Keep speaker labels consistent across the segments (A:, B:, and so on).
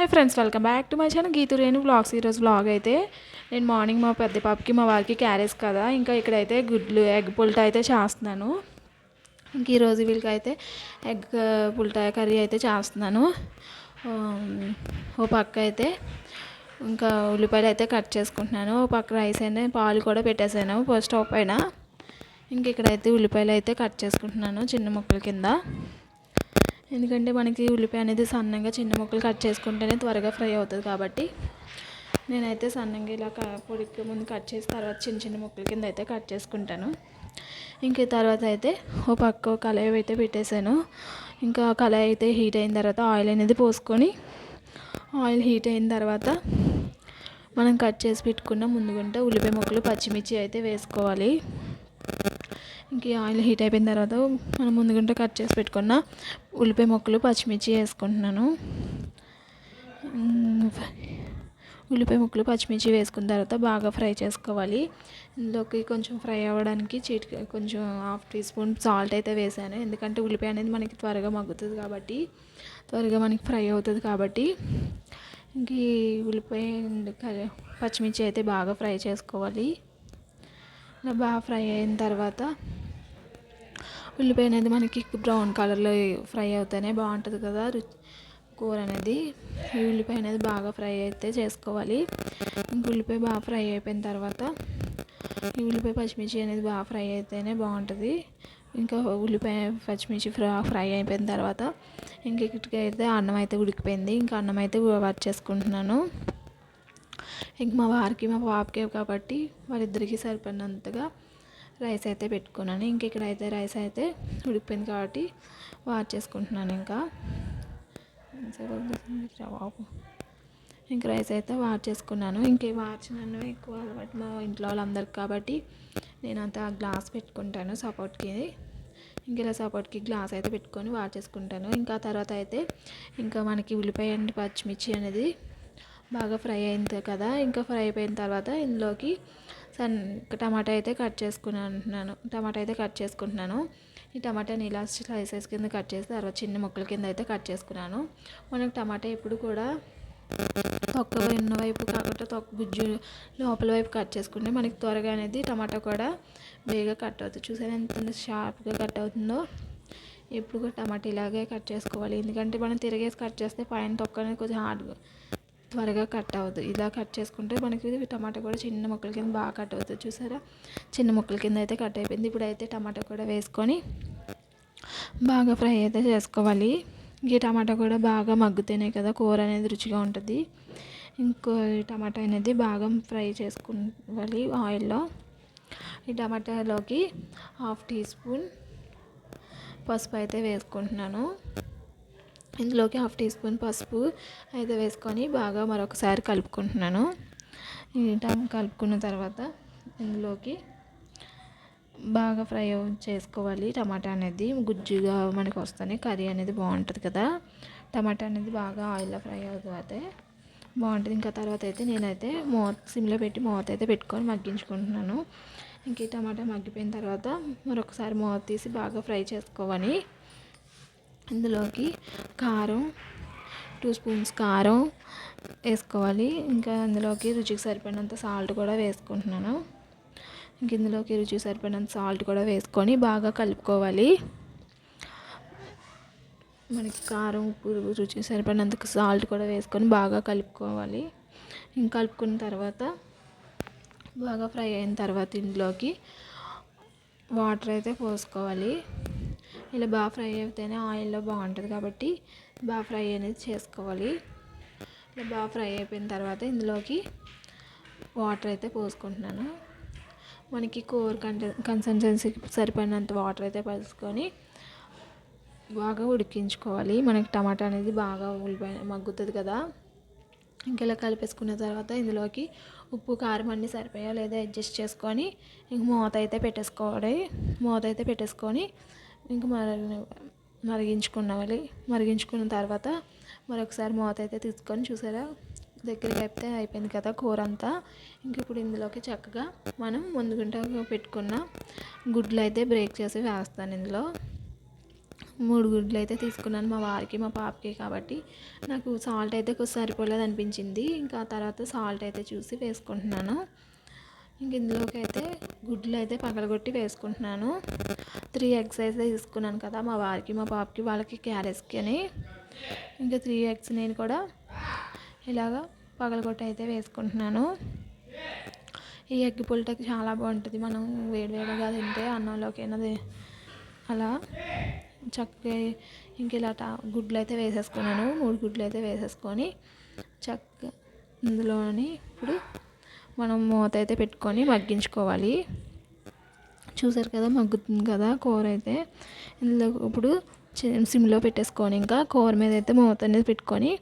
A: Hi friends welcome back to my channel Geethu Renu vlogs ఈరోజు vlog అయితే. నేను morning మా పెద్ద పాపకి మా వారికి క్యారేజ్ కదా. ఇంకా ఇక్కడైతే గుడ్లు ఎగ్ పుల్టా అయితే చేస్తున్నాను. ఇంక ఈరోజు వీళ్ళకి అయితే ఎగ్ పుల్టా కర్రీ అయితే చేస్తున్నాను. ఓ పక్క అయితే ఇంకా ఉల్లిపాయలు అయితే కట్ చేసుకుంటున్నాను. ఓ పక్క రైస్ అయినా పాలు కూడా పెట్టేశాను స్టవ్ పైన. ఇంక ఇక్కడైతే ఉల్లిపాయలు అయితే కట్ చేసుకుంటున్నాను చిన్న ముక్కల కింద. ఎందుకంటే మనకి ఉల్లిపాయ అనేది సన్నగా చిన్న ముక్కలు కట్ చేసుకుంటేనే త్వరగా ఫ్రై అవుతుంది కాబట్టి నేనైతే సన్నంగా ఇలా పొడికి ముందు కట్ చేసి తర్వాత చిన్న చిన్న ముక్కల కింద అయితే కట్ చేసుకుంటాను. ఇంకా తర్వాత అయితే ఓ పక్క కళాయి అయితే పెట్టేశాను. ఇంకా కళాయి అయితే హీట్ అయిన తర్వాత ఆయిల్ అనేది పోసుకొని ఆయిల్ హీట్ అయిన తర్వాత మనం కట్ చేసి పెట్టుకున్న ముందుగుంటే ఉల్లిపాయ ముక్కలు పచ్చిమిర్చి అయితే వేసుకోవాలి. ఇంక ఆయిల్ హీట్ అయిపోయిన తర్వాత మనం ముందుగుంటే కట్ చేసి పెట్టుకున్న ఉల్లిపాయ ముక్కలు పచ్చిమిర్చి వేసుకుంటున్నాను. ఉల్లిపాయ ముక్కలు పచ్చిమిర్చి వేసుకున్న తర్వాత బాగా ఫ్రై చేసుకోవాలి. ఇందులోకి కొంచెం ఫ్రై అవ్వడానికి చీట్ కొంచెం హాఫ్ టీ స్పూన్ సాల్ట్ అయితే వేసాను. ఎందుకంటే ఉల్లిపాయ అనేది మనకి త్వరగా మగ్గుతుంది కాబట్టి త్వరగా మనకి ఫ్రై అవుతుంది కాబట్టి ఇంక ఉల్లిపాయ పచ్చిమిర్చి అయితే బాగా ఫ్రై చేసుకోవాలి. ఇలా బాగా ఫ్రై అయిన తర్వాత ఉల్లిపాయ అనేది మనకి బ్రౌన్ కలర్లో ఫ్రై అవుతేనే బాగుంటుంది కదా కూర అనేది. ఈ ఉల్లిపాయ అనేది బాగా ఫ్రై అయితే చేసుకోవాలి. ఇంక ఉల్లిపాయ బాగా ఫ్రై అయిపోయిన తర్వాత ఈ ఉల్లిపాయ పచ్చిమిర్చి అనేది బాగా ఫ్రై అయితేనే బాగుంటుంది. ఇంకా ఉల్లిపాయ పచ్చిమిర్చి ఫ్రై ఫ్రై అయిపోయిన తర్వాత ఇంక అయితే అన్నం అయితే ఉడికిపోయింది. ఇంకా అన్నం అయితే వర్క్ చేసుకుంటున్నాను. ఇంక మా వారికి మా పాపకి కాబట్టి వాళ్ళిద్దరికీ సరిపడినంతగా రైస్ అయితే పెట్టుకున్నాను. ఇంక ఇక్కడ అయితే రైస్ అయితే ఉడికిపోయింది కాబట్టి వాచ్ చేసుకుంటున్నాను ఇంకా. ఇంక రైస్ అయితే వాచ్ చేసుకున్నాను. ఇంకే వాచ్ నన్ను ఎక్కువ అలవాటు మా ఇంట్లో వాళ్ళందరికి కాబట్టి నేను అంత గ్లాస్ పెట్టుకుంటాను సపోర్ట్కి. ఇంక ఇలా సపోర్ట్కి గ్లాస్ అయితే పెట్టుకొని వాచ్ చేసుకుంటాను. ఇంకా తర్వాత అయితే ఇంకా మనకి ఉల్లిపాయ అండ్ పచ్చిమిర్చి అనేది బాగా ఫ్రై అయింది కదా. ఇంకా ఫ్రై అయిపోయిన తర్వాత ఇందులోకి సన్ టమాటా అయితే కట్ చేసుకున్నాను టమాటా అయితే కట్ చేసుకుంటున్నాను. ఈ టమాటాని ఇలా స్లైసెస్ కింద కట్ చేసి తర్వాత చిన్న ముక్కల కింద అయితే కట్ చేసుకున్నాను. మనకు టమాటా ఎప్పుడు కూడా తొక్క ఉన్న వైపు కాకుండా తొక్క గుజ్జు లోపల వైపు కట్ చేసుకుంటే మనకి త్వరగా అనేది టమాటా కూడా బేగా కట్ అవుతుంది. చూసారా ఎంత షార్ప్గా కట్ అవుతుందో? ఎప్పుడు కూడా టమాటా ఇలాగే కట్ చేసుకోవాలి. ఎందుకంటే మనం తిరిగేసి కట్ చేస్తే పైన తొక్క అనేది కొంచెం హార్డ్గా త్వరగా కట్ అవ్వదు. ఇలా కట్ చేసుకుంటే మనకి టమాటా కూడా చిన్న ముక్కల కింద బాగా కట్ అవుతుంది చూసారా? చిన్న ముక్కల కింద అయితే కట్ అయిపోయింది. ఇప్పుడు అయితే టమాటా కూడా వేసుకొని బాగా ఫ్రై అయితే చేసుకోవాలి. ఈ టమాటా కూడా బాగా మగ్గుతేనే కదా కూర అనేది రుచిగా ఉంటుంది. ఇంకో టమాటా అనేది బాగా ఫ్రై చేసుకోవాలి ఆయిల్లో. ఈ టమాటాలోకి హాఫ్ టీ స్పూన్ పసుపు అయితే వేసుకుంటున్నాను. ఇందులోకి హాఫ్ టీ స్పూన్ పసుపు అయితే వేసుకొని బాగా మరొకసారి కలుపుకుంటున్నాను. కలుపుకున్న తర్వాత ఇందులోకి బాగా ఫ్రై చేసుకోవాలి. టమాటా అనేది గుజ్జుగా మనకు వస్తుంది. కర్రీ అనేది బాగుంటుంది కదా. టమాటా అనేది బాగా ఆయిల్లో ఫ్రై అవుతుంది బాగుంటుంది. ఇంకా తర్వాత అయితే నేనైతే మూత సిమ్లో పెట్టి మూత అయితే పెట్టుకొని మగ్గించుకుంటున్నాను. ఇంక టమాటా మగ్గిపోయిన తర్వాత మరొకసారి మూత తీసి బాగా ఫ్రై చేసుకోవాలి. ఇందులోకి కారం టూ స్పూన్స్ కారం వేసుకోవాలి. ఇంకా అందులోకి రుచికి సరిపడినంత సాల్ట్ కూడా వేసుకుంటున్నాను. ఇంక ఇందులోకి రుచికి సరిపడినంత సాల్ట్ కూడా వేసుకొని బాగా కలుపుకోవాలి. మనకి కారం ఉప్పు రుచికి సరిపడినంత సాల్ట్ కూడా వేసుకొని బాగా కలుపుకోవాలి. ఇంకా కలుపుకున్న తర్వాత బాగా ఫ్రై అయిన తర్వాత ఇందులోకి వాటర్ అయితే పోసుకోవాలి. ఇలా బాగా ఫ్రై అయితేనే ఆయిల్లో బాగుంటుంది కాబట్టి బాగా ఫ్రై అనేది చేసుకోవాలి. ఇలా బాగా ఫ్రై అయిపోయిన తర్వాత ఇందులోకి వాటర్ అయితే పోసుకుంటున్నాను. మనకి కూర కంట కన్సిస్టెన్సీకి సరిపడినంత వాటర్ అయితే పోసుకొని బాగా ఉడికించుకోవాలి. మనకి టమాటా అనేది బాగా ఉల్లిపాయ మగ్గుతుంది కదా. ఇంకెలా కలిపేసుకున్న తర్వాత ఇందులోకి ఉప్పు కారం అన్నీ సరిపోయా లేదా అడ్జస్ట్ చేసుకొని ఇంక మూత అయితే పెట్టేసుకోవాలి. మూత అయితే పెట్టేసుకొని ఇంకా మరి మరిగించుకున్నవాలి. మరిగించుకున్న తర్వాత మరొకసారి మూత అయితే తీసుకొని చూసారా? దగ్గరికి అయితే అయిపోయింది కదా కూర అంతా ఇంక ఇప్పుడు ఇందులోకి చక్కగా మనం ముందుగుంట పెట్టుకున్న గుడ్లు అయితే బ్రేక్ చేసి వేస్తాను ఇందులో. మూడు గుడ్లు అయితే తీసుకున్నాను మా వారికి మా పాపకి కాబట్టి. నాకు సాల్ట్ అయితే కొంచెం సరిపోలేదు అనిపించింది. ఇంకా తర్వాత సాల్ట్ అయితే చూసి వేసుకుంటున్నాను. ఇంక ఇందులోకి అయితే గుడ్లు అయితే పగలగొట్టి వేసుకుంటున్నాను. త్రీ ఎగ్స్ అయితే తీసుకున్నాను కదా మా వారికి మా పాపకి వాళ్ళకి క్యారెట్స్కి అని. ఇంకా త్రీ ఎగ్స్ నేను కూడా ఇలాగా పగలగొట్టి అయితే వేసుకుంటున్నాను. ఈ ఎగ్ పుల్టకి చాలా బాగుంటుంది. మనం వేడివేడిగా తింటే అన్నంలోకి అయినది అలా చక్కగా ఇంక ఇలా గుడ్లు అయితే వేసేసుకున్నాను. మూడు గుడ్లు అయితే వేసేసుకొని చక్కగా ఇందులోని ఇప్పుడు మనం మూత అయితే పెట్టుకొని మగ్గించుకోవాలి. చూసారు కదా మగ్గుతుంది కదా కూర అయితే. ఇందులో ఇప్పుడు సిమ్లో పెట్టేసుకొని ఇంకా కూర మీద అయితే మూత అనేది పెట్టుకొని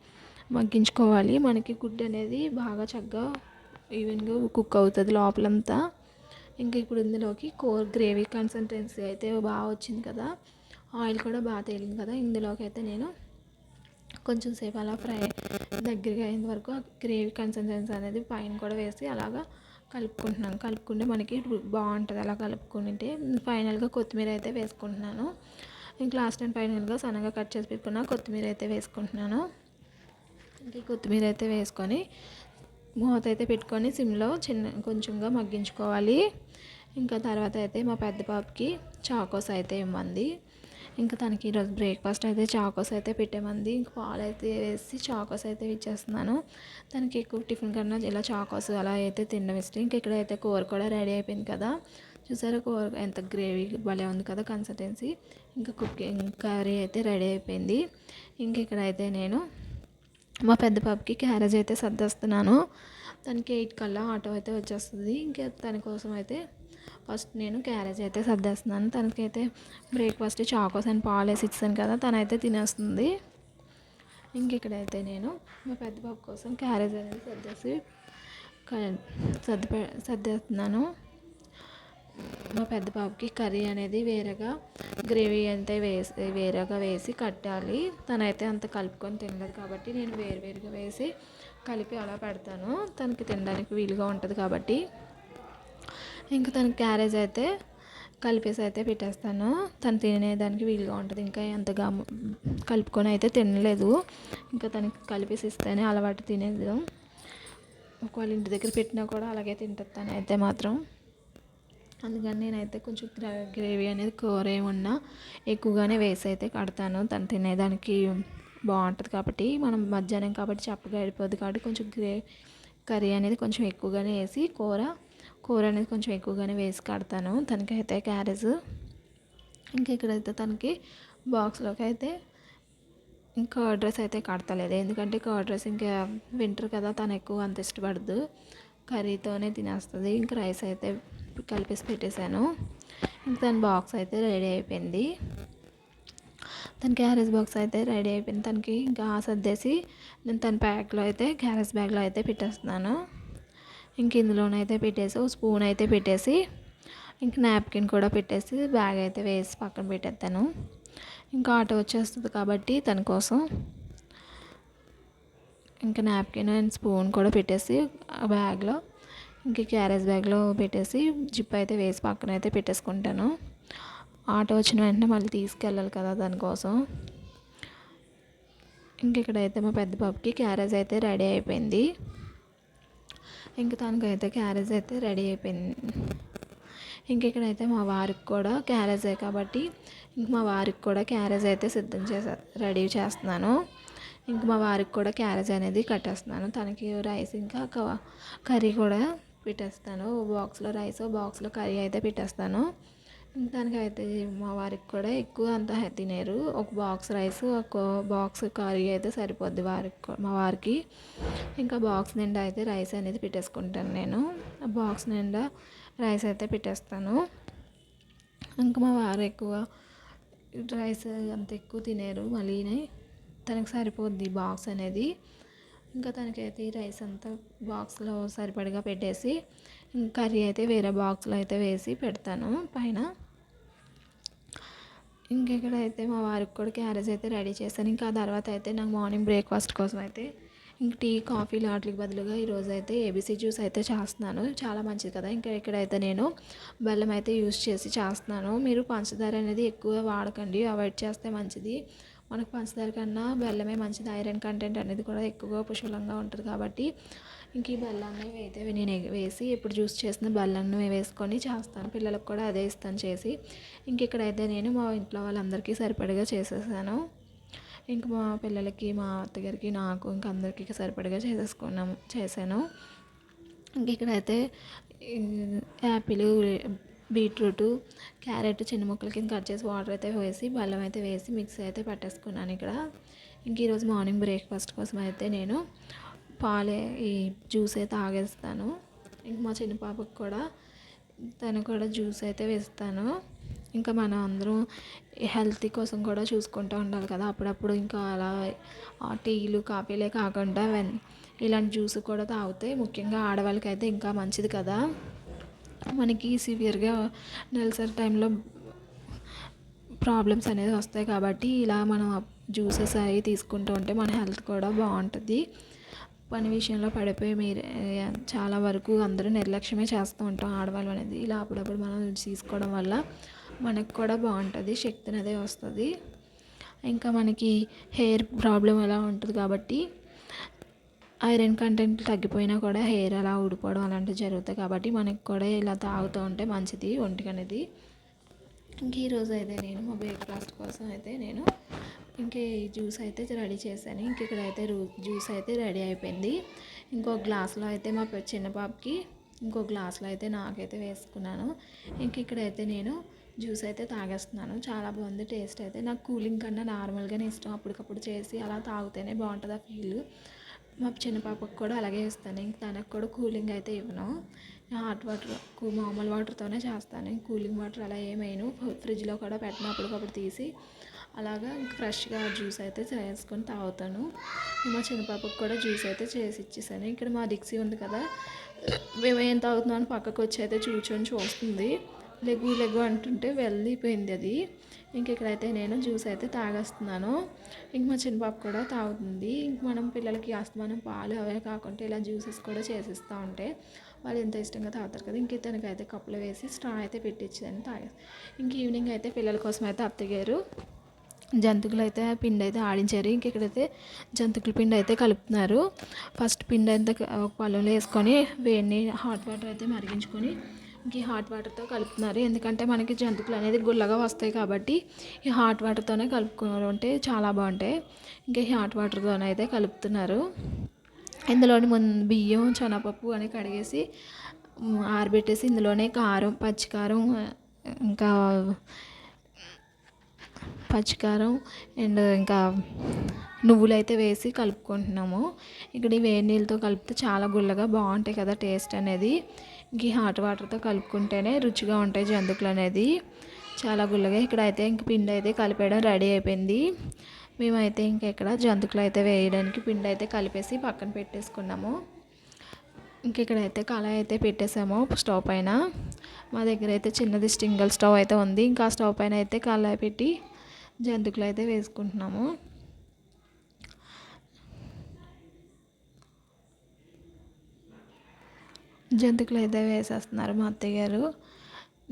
A: మగ్గించుకోవాలి. మనకి గుడ్డు అనేది బాగా చక్కగా ఈవెన్గా కుక్ అవుతుంది లోపలంతా. ఇంకా ఇప్పుడు ఇందులోకి కూర గ్రేవీ కన్సిస్టెన్సీ అయితే బాగా వచ్చింది కదా. ఆయిల్ కూడా బాగా తేలింది కదా ఇందులోకి అయితే నేను కొంచెం సేపు అలా ఫ్రై దగ్గరగా అయ్యేంత వరకు గ్రేవీ కన్సిస్టెన్సీ అనేది పైన కూడా వేసి అలాగా కలుపుకుంటున్నాను. కలుపుకుంటే మనకి బాగుంటుంది. అలా కలుపుకుంటే ఫైనల్గా కొత్తిమీర అయితే వేసుకుంటున్నాను. ఇంకా లాస్ట్ టైం ఫైనల్గా సన్నగా కట్ చేసి పెట్టుకున్న కొత్తిమీర అయితే వేసుకుంటున్నాను. ఇంకా కొత్తిమీర అయితే వేసుకొని మూత అయితే పెట్టుకొని సిమ్లో చిన్న కొంచెంగా మగ్గించుకోవాలి. ఇంకా తర్వాత అయితే మా పెద్ద పాపకి చాకోస్ అయితే ఇవ్వండి. ఇంకా తనకి ఈరోజు బ్రేక్ఫాస్ట్ అయితే చాకోస్ అయితే పెట్టేమంది. ఇంక పాలు అయితే వేసి చాకోస్ అయితే ఇచ్చేస్తున్నాను. తనకి ఎక్కువ టిఫిన్ కన్నా ఇలా చాకోస్ అలా అయితే తినడం ఇష్టం. ఇంక ఇక్కడ అయితే కూర కూడా రెడీ అయిపోయింది కదా. చూసారా కూర ఎంత గ్రేవీ భలే ఉంది కదా కన్సిస్టెన్సీ. ఇంకా కుకింగ్ కర్రీ అయితే రెడీ అయిపోయింది. ఇంక ఇక్కడ అయితే నేను మా పెద్ద పాపకి క్యారేజ్ అయితే సర్దేస్తున్నాను. తనకి ఎయిట్ కల్లా ఆటో అయితే వచ్చేస్తుంది. ఇంకా తన కోసం అయితే ఫస్ట్ నేను క్యారేజ్ అయితే సర్దేస్తున్నాను. తనకైతే బ్రేక్ఫాస్ట్ చాకోస్ అండ్ పాలు వేసి ఇచ్చాను కదా తనైతే తినేస్తుంది. ఇంక ఇక్కడైతే నేను మా పెద్ద బాబు కోసం క్యారేజ్ అనేది సర్దేసి సర్ది సర్దేస్తున్నాను. మా పెద్ద బాబుకి కర్రీ అనేది వేరేగా గ్రేవీ అయితే వేసి వేరేగా వేసి కట్టాలి. తనైతే అంత కలుపుకొని తినలేదు కాబట్టి నేను వేరువేరుగా వేసి కలిపి అలా పెడతాను. తనకి తినడానికి వీలుగా ఉంటుంది కాబట్టి. ఇంకా తనకి క్యారేజ్ అయితే కలిపేసి అయితే పెట్టేస్తాను. తను తినేదానికి వీలుగా ఉంటుంది. ఇంకా ఎంతగా కలుపుకొని అయితే తినలేదు. ఇంకా తనకి కలిపేసి ఇస్తేనే అలవాటు తినేది. ఒకవేళ ఇంటి దగ్గర పెట్టినా కూడా అలాగే తింటుంది తను అయితే మాత్రం. అందుకని నేనైతే కొంచెం గ్రేవీ అనేది కూర ఏమన్నా ఎక్కువగానే వేసి అయితే కడతాను. తను తినేదానికి బాగుంటుంది కాబట్టి మనం మధ్యాహ్నం కాబట్టి చప్పగా అయిపోద్ది కాబట్టి కొంచెం గ్రే కర్రీ అనేది కొంచెం ఎక్కువగానే వేసి కూర కూర అనేది కొంచెం ఎక్కువగానే వేసి కడతాను. తనకైతే క్యారేజ్. ఇంకా ఇక్కడైతే తనకి బాక్స్లోకి అయితే ఇంకా డ్రెస్ అయితే కడతలేదు. ఎందుకంటే కర్డ్ డ్రెస్ ఇంకా వింటర్ కదా తను ఎక్కువ అంత ఇష్టపడదు. కర్రీతోనే తినేస్తుంది. ఇంకా రైస్ అయితే కలిపేసి పెట్టేశాను. ఇంకా తన బాక్స్ అయితే రెడీ అయిపోయింది. తన క్యారేజ్ బాక్స్ అయితే రెడీ అయిపోయింది. తనకి ఇంకా సర్దేసి నేను తన ప్యాక్లో అయితే క్యారేజ్ బ్యాగ్లో అయితే పెట్టేస్తున్నాను. ఇంక ఇందులోనైతే పెట్టేసి ఒక స్పూన్ అయితే పెట్టేసి ఇంక నాప్కిన్ కూడా పెట్టేసి బ్యాగ్ అయితే వేసి పక్కన పెట్టేస్తాను. ఇంకా ఆటో వచ్చేస్తుంది కాబట్టి తన కోసం. ఇంకా నాప్కిన్ అండ్ స్పూన్ కూడా పెట్టేసి ఆ బ్యాగ్లో ఇంక క్యారేజ్ బ్యాగ్లో పెట్టేసి జిప్ అయితే వేసి పక్కన అయితే పెట్టేసుకుంటాను. ఆటో వచ్చిన వెంటనే మళ్ళీ తీసుకెళ్ళాలి కదా దానికోసం ఇంక ఇక్కడైతే మా పెద్ద బాబుకి క్యారేజ్ అయితే రెడీ అయిపోయింది. ఇంక తనకైతే క్యారేజ్ అయితే రెడీ అయిపోయింది. ఇంక ఇక్కడైతే మా వారికి కూడా క్యారేజ్ కాబట్టి ఇంక మా వారికి కూడా క్యారేజ్ అయితే సిద్ధం చేసే రెడీ చేస్తున్నాను. ఇంక మా వారికి కూడా క్యారేజ్ అనేది కట్టేస్తున్నాను. తనకి రైస్ ఇంకా కర్రీ కూడా పెట్టేస్తాను. బాక్స్లో రైస్ బాక్స్లో కర్రీ అయితే పెట్టేస్తాను. దానికైతే మా వారికి కూడా ఎక్కువ అంత తినేరు. ఒక బాక్స్ రైస్ ఒక బాక్స్ కర్రీ అయితే సరిపోద్ది వారికి మా వారికి. ఇంకా బాక్స్ నిండా అయితే రైస్ అనేది పెట్టేసుకుంటాను నేను. ఆ బాక్స్ నిండా రైస్ అయితే పెట్టేస్తాను. ఇంకా మా వారు ఎక్కువ రైస్ అంత ఎక్కువ తినేరు. మళ్ళీ తనకు సరిపోద్ది బాక్స్ అనేది. ఇంకా తనకైతే ఈ రైస్ అంతా బాక్స్లో సరిపడగా పెట్టేసి కర్రీ అయితే వేరే బాక్స్లో అయితే వేసి పెడతాను పైన. ఇంకెక్కడైతే మా వారికి కూడా క్యారేజ్ అయితే రెడీ చేశాను. ఇంకా తర్వాత అయితే నాకు మార్నింగ్ బ్రేక్ఫాస్ట్ కోసం అయితే ఇంక టీ కాఫీలు వాటికి బదులుగా ఈరోజు అయితే ఏబీసీ జ్యూస్ అయితే చేస్తున్నాను. చాలా మంచిది కదా. ఇంకా ఇక్కడైతే నేను బెల్లం అయితే యూస్ చేసి చేస్తున్నాను. మీరు పంచదార అనేది ఎక్కువ వాడకండి. అవాయిడ్ చేస్తే మంచిది. మనకు పంచదార కన్నా బెల్లమే మంచిది. ఐరన్ కంటెంట్ అనేది కూడా ఎక్కువగా పుష్కలంగా ఉంటుంది కాబట్టి ఇంక ఈ బెల్లాన్ని అయితే నేను వేసి ఇప్పుడు జ్యూస్ చేసిన బెల్లాన్ని వేసుకొని చేస్తాను. పిల్లలకు కూడా అదే ఇస్తాను చేసి. ఇంక ఇక్కడైతే నేను మా ఇంట్లో వాళ్ళందరికీ సరిపడగా చేసేసాను. ఇంక మా పిల్లలకి మా అత్తగారికి నాకు ఇంక అందరికీ సరిపడగా చేసేసుకున్నాము చేశాను. ఇంక ఇక్కడైతే యాపిల్ బీట్రూట్ క్యారెట్ చిన్న ముక్కలు కింద కట్ చేసి వాటర్ అయితే వేసి బెల్లం అయితే వేసి మిక్సీ అయితే పట్టేసుకున్నాను ఇక్కడ. ఇంక ఈరోజు మార్నింగ్ బ్రేక్ఫాస్ట్ కోసం అయితే నేను పాలే ఈ జ్యూస్ అయితే తాగేస్తాను. ఇంక మా చిన్న పాపకు కూడా తను కూడా జ్యూస్ అయితే వేస్తాను. ఇంకా మనం అందరం హెల్తీ కోసం కూడా చూసుకుంటూ ఉండాలి కదా. అప్పుడప్పుడు ఇంకా అలా టీలు కాఫీలే కాకుండా వెన్ ఇలాంటి జ్యూస్ కూడా తాగితే ముఖ్యంగా ఆడవాళ్ళకి అయితే ఇంకా మంచిది కదా. మనకి సివియర్గా నెలసరి టైంలో ప్రాబ్లమ్స్ అనేది వస్తాయి కాబట్టి ఇలా మనం జ్యూసెస్ అవి తీసుకుంటూ ఉంటే మన హెల్త్ కూడా బాగుంటుంది. పని విషయంలో పడిపోయి మీరు చాలా వరకు అందరూ నిర్లక్ష్యమే చేస్తూ ఉంటాం ఆడవాళ్ళు అనేది. ఇలా అప్పుడప్పుడు మనం తీసుకోవడం వల్ల మనకు కూడా బాగుంటుంది శక్తి అనేది వస్తుంది. ఇంకా మనకి హెయిర్ ప్రాబ్లం అలా ఉంటుంది కాబట్టి ఐరన్ కంటెంట్ తగ్గిపోయినా కూడా హెయిర్ అలా ఊడిపోవడం అలాంటివి జరుగుతాయి కాబట్టి మనకి కూడా ఇలా తాగుతూ ఉంటే మంచిది ఒంటికి అనేది ఇంక ఈరోజు అయితే నేను మా బ్రేక్ఫాస్ట్ కోసం అయితే నేను ఇంకా ఈ జ్యూస్ అయితే రెడీ చేశాను. ఇంక ఇక్కడ అయితే జ్యూస్ అయితే రెడీ అయిపోయింది. ఇంకో గ్లాస్లో అయితే మా చిన్న పాపకి ఇంకో గ్లాస్లో అయితే నాకైతే వేసుకున్నాను. ఇంక ఇక్కడైతే నేను జ్యూస్ అయితే తాగేస్తున్నాను. చాలా బాగుంది టేస్ట్ అయితే. నాకు కూలింగ్ కన్నా నార్మల్గానే ఇష్టం. అప్పటికప్పుడు చేసి అలా తాగితేనే బాగుంటుంది ఆ ఫీల్. మా చిన్న పాపకు కూడా అలాగే ఇస్తాను ఇంక తనకు కూడా కూలింగ్ అయితే ఇవ్వను. హాట్ వాటర్ మామూలు వాటర్తోనే చేస్తాను. కూలింగ్ వాటర్ అలా ఏమైనా ఫ్రిడ్జ్లో కూడా పెట్టిన. అప్పటికప్పుడు తీసి అలాగా ఫ్రెష్గా జ్యూస్ అయితే చేసుకొని తాగుతాను. మా చిన్నపాపకు కూడా జ్యూస్ అయితే చేసి ఇచ్చేసాను. ఇక్కడ మా డిక్సీ ఉంది కదా మేము ఏం తాగుతున్నాం పక్కకు వచ్చి అయితే చూచొని చూస్తుంది. లెగ్గు లెగ్గు అంటుంటే వెళ్ళిపోయింది అది. ఇంక ఇక్కడైతే నేను జ్యూస్ అయితే తాగేస్తున్నాను. ఇంక మా చిన్న పాప కూడా తాగుతుంది. ఇంక మనం పిల్లలకి అస్తమానం పాలు అవే కాకుండా ఇలా జ్యూసెస్ కూడా చేసిస్తూ ఉంటే వాళ్ళు ఎంత ఇష్టంగా తాగుతారు కదా ఇంక ఇతనికైతే కప్పులు వేసి స్ట్రా అయితే పెట్టించిందని తాగేస్తాను ఇంక ఈవినింగ్ అయితే పిల్లల కోసం అయితే అత్తగారు జంతుకులు అయితే పిండి అయితే ఆడించారు. ఇంక ఇక్కడైతే జంతుకుల పిండి అయితే కలుపుతున్నారు. ఫస్ట్ పిండి అయితే ఒక పొలంలో వేసుకొని వేడిని హాట్ వాటర్ అయితే మరిగించుకొని ఇంక హాట్ వాటర్తో కలుపుతున్నారు. ఎందుకంటే మనకి జంతుకులు అనేది గుల్లగా వస్తాయి కాబట్టి ఈ హాట్ వాటర్తోనే కలుపుకుంటే చాలా బాగుంటాయి. ఇంకా ఈ హాట్ వాటర్తోనే అయితే కలుపుతున్నారు. ఇందులోని ముందు బియ్యం శనగపప్పు అని కడిగేసి ఆరబెట్టేసి ఇందులోనే కారం పచ్చికారం ఇంకా పచ్చికారం అండ్ ఇంకా నువ్వులు అయితే వేసి కలుపుకుంటున్నాము. ఇక్కడ ఈ వేడి నీళ్ళతో కలిపితే చాలా గుల్లగా బాగుంటాయి కదా టేస్ట్ అనేది. ఇంక హాట్ వాటర్తో కలుపుకుంటేనే రుచిగా ఉంటాయి జంతుకులు అనేది. చాలా గుల్లగా ఇక్కడ అయితే ఇంక పిండి అయితే కలిపేయడం రెడీ అయిపోయింది. మేమైతే ఇంక ఇక్కడ జంతుకులు అయితే వేయడానికి పిండి అయితే కలిపేసి పక్కన పెట్టేసుకున్నాము. ఇంక ఇక్కడైతే కళాయి అయితే పెట్టేసాము స్టవ్ పైన. మా దగ్గర అయితే చిన్నది స్టింగల్ స్టవ్ అయితే ఉంది. ఇంకా స్టవ్ పైన అయితే కళాయి పెట్టి జంతుకులు అయితే వేసుకుంటున్నాము. జంతుకులు అయితే వేసేస్తున్నారు మా అత్తయ్య గారు.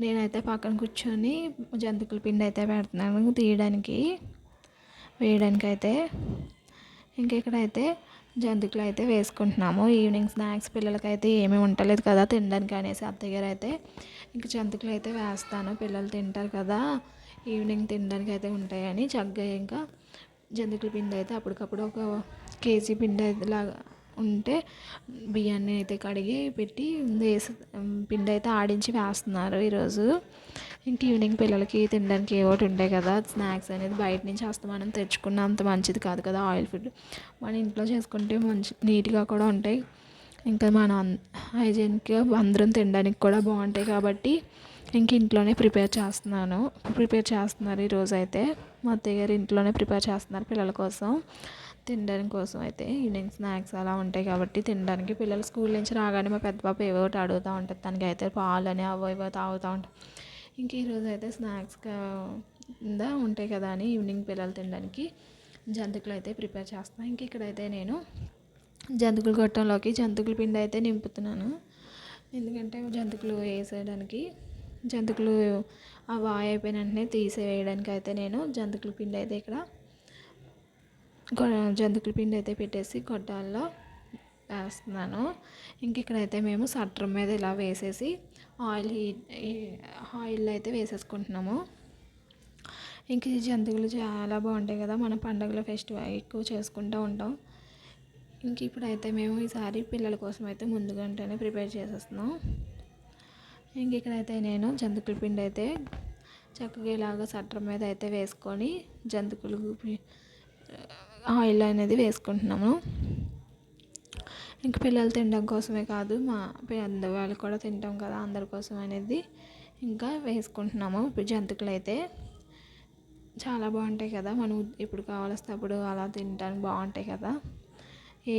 A: నేనైతే పక్కన కూర్చొని జంతుకుల పిండి అయితే పెడుతున్నాను తీయడానికి వేయడానికి అయితే ఇంక ఇక్కడైతే జంతుకులు అయితే వేసుకుంటున్నాము. ఈవినింగ్ స్నాక్స్ పిల్లలకైతే ఏమీ ఉండలేదు కదా తినడానికి అనేసి అత్తయ్య గారు అయితే. ఇంక జంతుకులు అయితే వేస్తాను. పిల్లలు తింటారు కదా. ఈవినింగ్ తినడానికి అయితే ఉంటాయని చక్కగా ఇంకా జంతికల పిండి అయితే అప్పటికప్పుడు ఒక కేజీ పిండి అయితే లాగా ఉంటే బియ్యాన్ని అయితే కడిగి పెట్టి వేసి పిండి అయితే ఆడించి వేస్తున్నారు ఈరోజు. ఇంక ఈవినింగ్ పిల్లలకి తినడానికి ఏవోటి ఉంటాయి కదా స్నాక్స్ అనేది బయట నుంచి వస్తే మనం తెచ్చుకున్న అంత మంచిది కాదు కదా ఆయిల్ ఫుడ్. మన ఇంట్లో చేసుకుంటే మంచి నీట్గా కూడా ఉంటాయి. ఇంకా మన హైజీన్గా అందరం తినడానికి కూడా బాగుంటాయి కాబట్టి ఇంక ఇంట్లోనే ప్రిపేర్ చేస్తున్నాను. ప్రిపేర్ చేస్తున్నారు ఈరోజు అయితే. మా అత్తయ్య గారు ఇంట్లోనే ప్రిపేర్ చేస్తున్నారు పిల్లల కోసం. తినడానికి కోసం అయితే ఈవినింగ్ స్నాక్స్ అలా ఉంటాయి కాబట్టి తినడానికి. పిల్లలు స్కూల్ నుంచి రాగానే మా పెద్ద పాప ఏవో ఒకటి అడుగుతూ ఉంటుంది. తనకి అయితే పాలు అని అవో ఇవో తాగుతూ ఉంటాయి ఇంక ఈరోజు అయితే స్నాక్స్ కింద ఉంటాయి కదా అని ఈవినింగ్ పిల్లలు తినడానికి జంతుకులు అయితే ప్రిపేర్ చేస్తాను ఇంక ఇక్కడైతే నేను జంతికలు గొట్టంలోకి జంతికల పిండి అయితే నింపుతున్నాను. ఎందుకంటే జంతికలు వేసేయడానికి జంతికలు ఆ వాయి అయిపోయిన వెంటనే తీసేయడానికి అయితే నేను జంతికల పిండి అయితే ఇక్కడ జంతికల పిండి అయితే పెట్టేసి గొడ్డాల్లో వేస్తున్నాను. ఇంక ఇక్కడైతే మేము సట్రం మీద ఇలా వేసేసి ఆయిల్ హీట్ ఆయిల్ అయితే వేసేసుకుంటున్నాము. ఇంక ఈ జంతికలు చాలా బాగుంటాయి కదా మన పండుగల ఫెస్టివల్ ఎక్కువ చేసుకుంటూ ఉంటాం. ఇంక ఇప్పుడైతే మేము ఈసారి పిల్లల కోసం అయితే ముందుగానే ప్రిపేర్ చేసేస్తున్నాం. ఇంక ఇక్కడైతే నేను జంతికల పిండి అయితే చక్కగా ఇలాగ సట్రం మీద అయితే వేసుకొని జంతికలు ఆయిల్ అనేది వేసుకుంటున్నాము. ఇంక పిల్లలు తినడం కోసమే కాదు మా పెద్దవాళ్ళు కూడా తింటాం కదా అందరి కోసం అనేది ఇంకా వేసుకుంటున్నాము. జంతికలు అయితే చాలా బాగుంటాయి కదా మనం ఇప్పుడు కావాల్సినప్పుడు అలా తినడానికి బాగుంటాయి కదా. ఏ